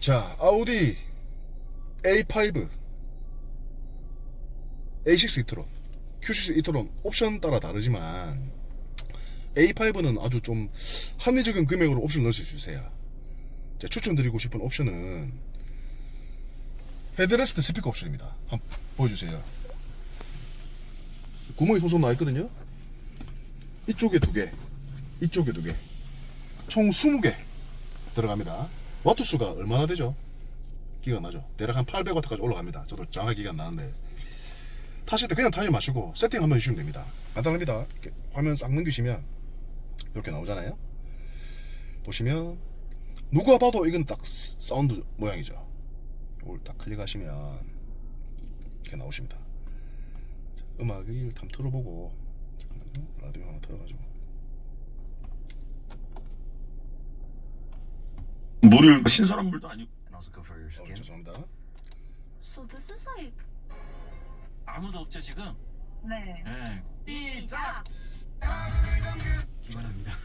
자, 아우디 A5, A6 이트론, Q6 이트론 옵션 따라 다르지만 A5는 아주 좀 합리적인 금액으로 옵션 넣을 수 있으세요. 제가 추천드리고 싶은 옵션은 헤드레스트 스피커 옵션입니다. 한번 보여주세요. 구멍이 손손 나 있거든요. 이쪽에 두 개, 이쪽에 두 개, 총 20개 들어갑니다. 와트 수가 얼마나 되죠? 기가 나죠. 대략 한 800와트까지 올라갑니다. 저도 정확하게 기가 나는데 타실 때 그냥 타지 마시고 세팅 한번 해주시면 됩니다. 간단합니다. 이렇게 화면 싹 넘기시면 이렇게 나오잖아요. 보시면 누가 봐도 이건 딱 스- 사운드 모양이죠. 이걸 딱 클릭하시면 이렇게 나오십니다. 자, 음악을 한번 틀어보고. 라디오 하나 틀어가지고 물을 신선한 물도 아니고 and also good for your 어, skin. 죄송합니다. So this is like 아무도 없죠 지금? 네. 네. 시작. 기원합니다.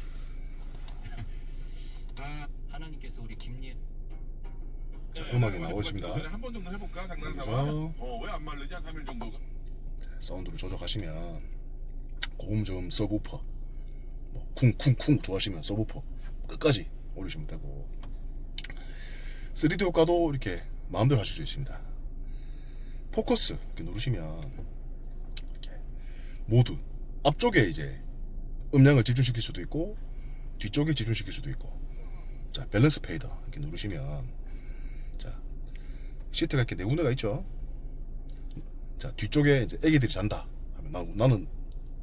아, 하나님께서 우리 김예 자, 음악이 나오십니다. 한번 정도 해볼까 장난 여기서 삼아. 어왜 안 말르지? 3일 정도가. 사운드를 조정하시면 고음저음 서브우퍼 뭐 쿵쿵쿵 좋아하시면 서브우퍼 끝까지 올리시면 되고 3D 효과도 이렇게 마음대로 하실 수 있습니다. 포커스 이렇게 누르시면 이렇게 모두 앞쪽에 이제 음량을 집중시킬 수도 있고 뒤쪽에 집중시킬 수도 있고 자 밸런스 페이더 이렇게 누르시면 자 시트가 이렇게 네 군데가 있죠? 자 뒤쪽에 이제 애기들이 잔다 하면 나, 나는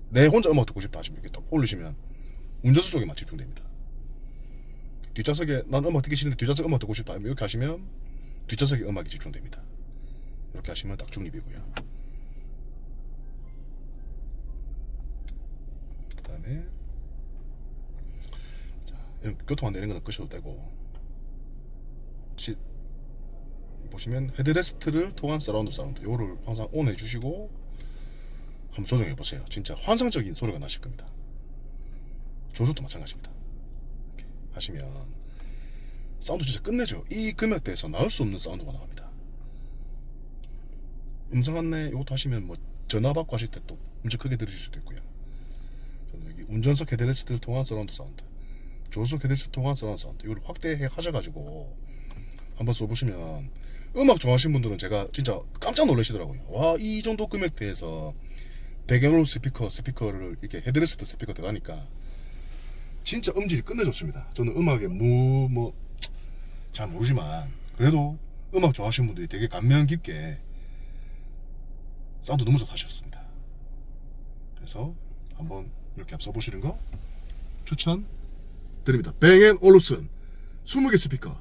내 혼자 음악 듣고 싶다 하시면 이렇게 딱 올리시면 운전수 쪽에만 집중됩니다 뒷좌석에 난 음악 듣기 싫은데 뒷좌석 음악 듣고 싶다. 이렇게 하시면 뒷좌석에 음악이 집중됩니다. 이렇게 하시면 딱 중립이고요. 그 다음에 교통 안 되는 거는 끄셔도 되고. 시, 보시면 헤드레스트를 통한 서라운드 사운드 이거를 항상 온 해주시고 한번 조정해 보세요. 진짜 환상적인 소리가 나실 겁니다. 조조도 마찬가지입니다 하시면 사운드 진짜 끝내죠 이 금액대에서 나올 수 없는 사운드가 나옵니다. 음성 안내 이것도 하시면 뭐 전화 받고 하실 때 또 엄청 크게 들으실 수도 있고요. 저는 여기 운전석 헤드레스트를 통한 서라운드 사운드 조수석 헤드레스트 통한 서라운드 사운드 이걸 확대해 하셔가지고 한번 써보시면 음악 좋아하시는 분들은 제가 진짜 깜짝 놀라시더라고요. 와, 이 정도 금액대에서 배경으로 스피커, 스피커를 이렇게 헤드레스트 스피커 들어가니까 진짜 음질이 끝내줬습니다. 저는 음악에 무, 뭐, 잘 모르지만 그래도 음악 좋아하시는 분들이 되게 감명 깊게 사운드 너무 좋다 하셨습니다. 그래서 한번 이렇게 한번 써보시는 거 추천 드립니다. 뱅앤 올루슨 20개 스피커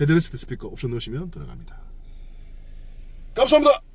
헤드레스트 스피커 옵션 넣으시면 들어갑니다. 감사합니다.